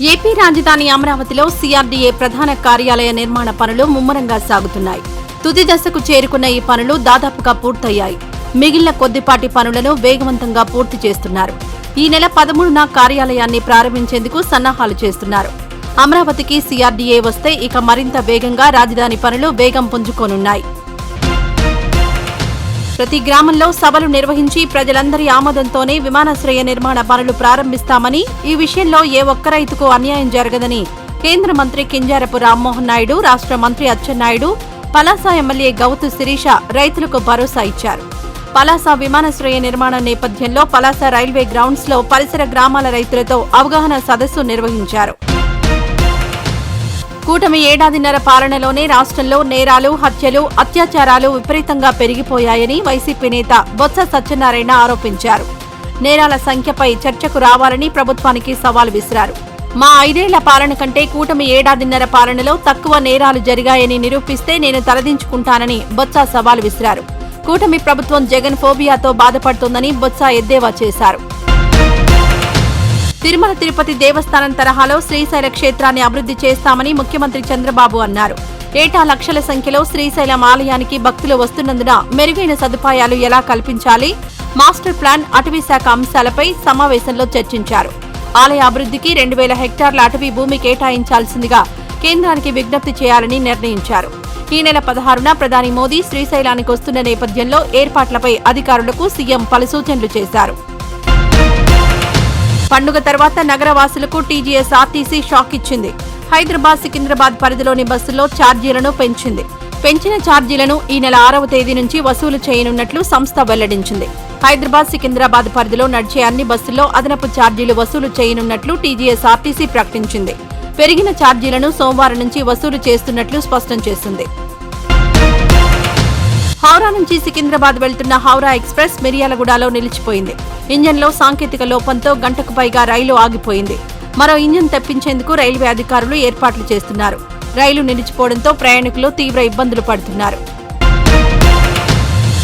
AP రాజధాని అమరావతిలో CRDA ప్రధాన కార్యాలయ నిర్మాణ పనులు ముమ్మరంగా సాగుతున్నాయి. తుది దశకు చేరుకున్న ఈ పనులు దాదాపుగా పూర్తయ్యాయి. మిగిలిన కొద్దిపాటి పనులను వేగవంతంగా పూర్తి చేస్తున్నారు. ఈ నెల పదమూడున కార్యాలయాన్ని ప్రారంభించేందుకు సన్నాహాలు చేస్తున్నారు. అమరావతికి సీఆర్డీఏ వస్తే ఇక మరింత వేగంగా రాజధాని పనులు వేగం పుంజుకోనున్నాయి. ప్రతి గ్రామంలో సభలు నిర్వహించి ప్రజలందరి ఆమోదంతోనే విమానాశ్రయ నిర్మాణ పనులు ప్రారంభిస్తామని ఈ విషయంలో ఏ ఒక్క రైతుకు అన్యాయం జరగదని కేంద్ర మంత్రి కింజారపు రామ్మోహన్ నాయుడు రాష్ట్ర మంత్రి అచ్చెన్నాయుడు పలాస ఎమ్మెల్యే గౌతు శిరీష రైతులకు భరోసా ఇచ్చారు. పలాస విమానాశ్రయ నిర్మాణ నేపథ్యంలో పలాస రైల్వే గ్రౌండ్స్లో పరిసర గ్రామాల రైతులతో అవగాహన సదస్సు నిర్వహించారు. కూటమి ఏడాదిన్నర పాలనలోనే రాష్ట్రంలో నేరాలు హత్యలు అత్యాచారాలు విపరీతంగా పెరిగిపోయాయని వైసీపీ నేత బొత్స సత్యనారాయణ ఆరోపించారు. నేరాల సంఖ్యపై చర్చకు రావాలని ప్రభుత్వానికి సవాల్ విసిరారు. మా ఐదేళ్ళ పాలన కంటే కూటమి ఏడాదిన్నర పాలనలో తక్కువ నేరాలు జరిగాయని నిరూపిస్తే నేను తలదించుకుంటానని బొత్స సవాల్ విసిరారు. కూటమి ప్రభుత్వం జగన్ ఫోబియాతో బాధపడుతోందని బొత్స ఎద్దేవా చేశారు. తిరుమల తిరుపతి దేవస్థానం తరహాలో శ్రీశైల క్షేత్రాన్ని అభివృద్ధి చేస్తామని ముఖ్యమంత్రి చంద్రబాబు అన్నారు. ఏటా లక్షల సంఖ్యలో శ్రీశైలం ఆలయానికి భక్తులు వస్తున్నందున మెరుగైన సదుపాయాలు ఎలా కల్పించాలి? మాస్టర్ ప్లాన్ అటవీ శాఖ అంశాలపై సమావేశంలో చర్చించారు. ఆలయ అభివృద్ధికి రెండు వేల హెక్టార్ల అటవీ భూమి కేటాయించాల్సిందిగా కేంద్రానికి విజ్ఞప్తి చేయాలని నిర్ణయించారు. ఈ నెల పదహారున ప్రధాని మోదీ శ్రీశైలానికి వస్తున్న నేపథ్యంలో ఏర్పాట్లపై అధికారులకు సీఎం పలు సూచనలు చేశారు. పండుగ తర్వాత నగరవాసులకు టీజీఎస్ ఆర్టీసీ షాక్ ఇచ్చింది. హైదరాబాద్ సికింద్రాబాద్ పరిధిలోని బస్సుల్లో ఛార్జీలను పెంచింది. పెంచిన ఛార్జీలను ఈ నెల ఆరవ తేదీ నుంచి వసూలు చేయనున్నట్లు సంస్థ వెల్లడించింది. హైదరాబాద్ సికింద్రాబాద్ పరిధిలో నడిచే అన్ని బస్సుల్లో అదనపు ఛార్జీలు వసూలు చేయనున్నట్లు టీజీఎస్ ఆర్టీసీ ప్రకటించింది. పెరిగిన ఛార్జీలను సోమవారం నుంచి వసూలు చేస్తున్నట్లు స్పష్టం చేసింది. హౌరా నుంచి సికింద్రాబాద్ వెళ్తున్న హౌరా ఎక్స్ప్రెస్ మిర్యాలగూడలో నిలిచిపోయింది. ఇంజన్లో సాంకేతిక లోపంతో గంటకు పైగా రైలు ఆగిపోయింది. మరో ఇంజన్ తెప్పించేందుకు రైల్వే అధికారులు ఏర్పాట్లు చేస్తున్నారు. రైలు నిలిచిపోవడంతో ప్రయాణికులు తీవ్ర ఇబ్బందులు పడుతున్నారు.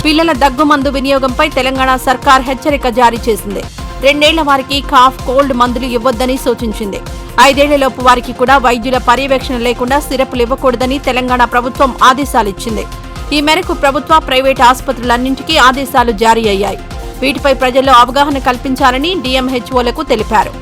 పిల్లల దగ్గుమందు వినియోగంపై తెలంగాణ సర్కార్ హెచ్చరిక జారీ చేసింది. రెండేళ్ళ వారికి కాఫ్ కోల్డ్ మందులు ఇవ్వొద్దని సూచించింది. ఐదేళ్ళలోపు వారికి కూడా వైద్యుల పర్యవేక్షణ లేకుండా సిరపులు ఇవ్వకూడదని తెలంగాణ ప్రభుత్వం ఆదేశాలిచ్చింది. ఈ మేరకు ప్రభుత్వ ప్రైవేట్ ఆసుపత్రులన్నింటికీ ఆదేశాలు జారీ అయ్యాయి. వీటిపై ప్రజల్లో అవగాహన కల్పించాలని డీఎంహెచ్ఓలకు తెలిపారు.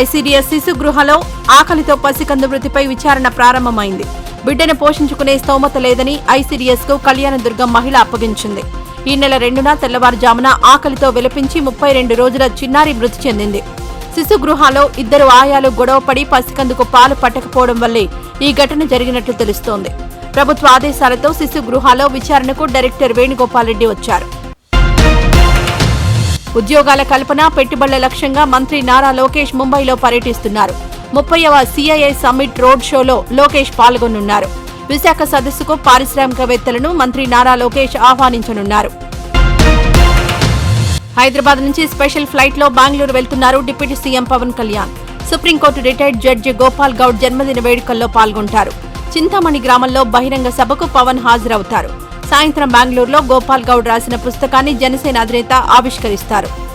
ఐసీడీఎస్ శిశు గృహలో ఆకలితో పసికందు మృతిపై విచారణ ప్రారంభమైంది. బిడ్డను పోషించుకునే స్తోమత లేదని ఐసీడీఎస్కు కళ్యాణదుర్గం మహిళ అప్పగించింది. ఈ నెల రెండున తెల్లవారుజామున ఆకలితో విలపించి ముప్పై రెండు రోజుల చిన్నారి మృతి చెందింది. శిశు గృహాలో ఇద్దరు ఆయాలు గొడవపడి పసికందుకు పాలు పట్టకపోవడం వల్లే ఈ ఘటన జరిగినట్లు తెలుస్తోంది. ప్రభుత్వ ఆదేశాలతో శిశు గృహాల్లో విచారణకు డైరెక్టర్ వేణుగోపాల్ రెడ్డి వచ్చారు. ఉద్యోగాల కల్పన పెట్టుబడుల లక్ష్యంగా మంత్రి నారా లోకేష్ ముంబైలో పర్యటిస్తున్నారు. ముప్పైవ సిఐఐ సమ్మిట్ రోడ్ షోలో లోకేష్ పాల్గొనున్నారు. విశాఖ సదస్సుకు పారిశ్రామికవేత్తలను మంత్రి నారా లోకేష్ ఆహ్వానించనున్నారు. హైదరాబాద్ నుంచి స్పెషల్ ఫ్లైట్లో బెంగళూరు వెళ్తున్నారు deputy CM Pawan Kalyan. Supreme court retired judge Gopal Goud జన్మదిన వేడుకల్లో పాల్గొంటారు. చింతామణి గ్రామంలో బహిరంగ సభకు పవన్ హాజరవుతారు. సాయంత్రం బెంగళూరులో గోపాల్ గౌడ్ రాసిన పుస్తకాన్ని జనసేన అధినేత ఆవిష్కరిస్తారు.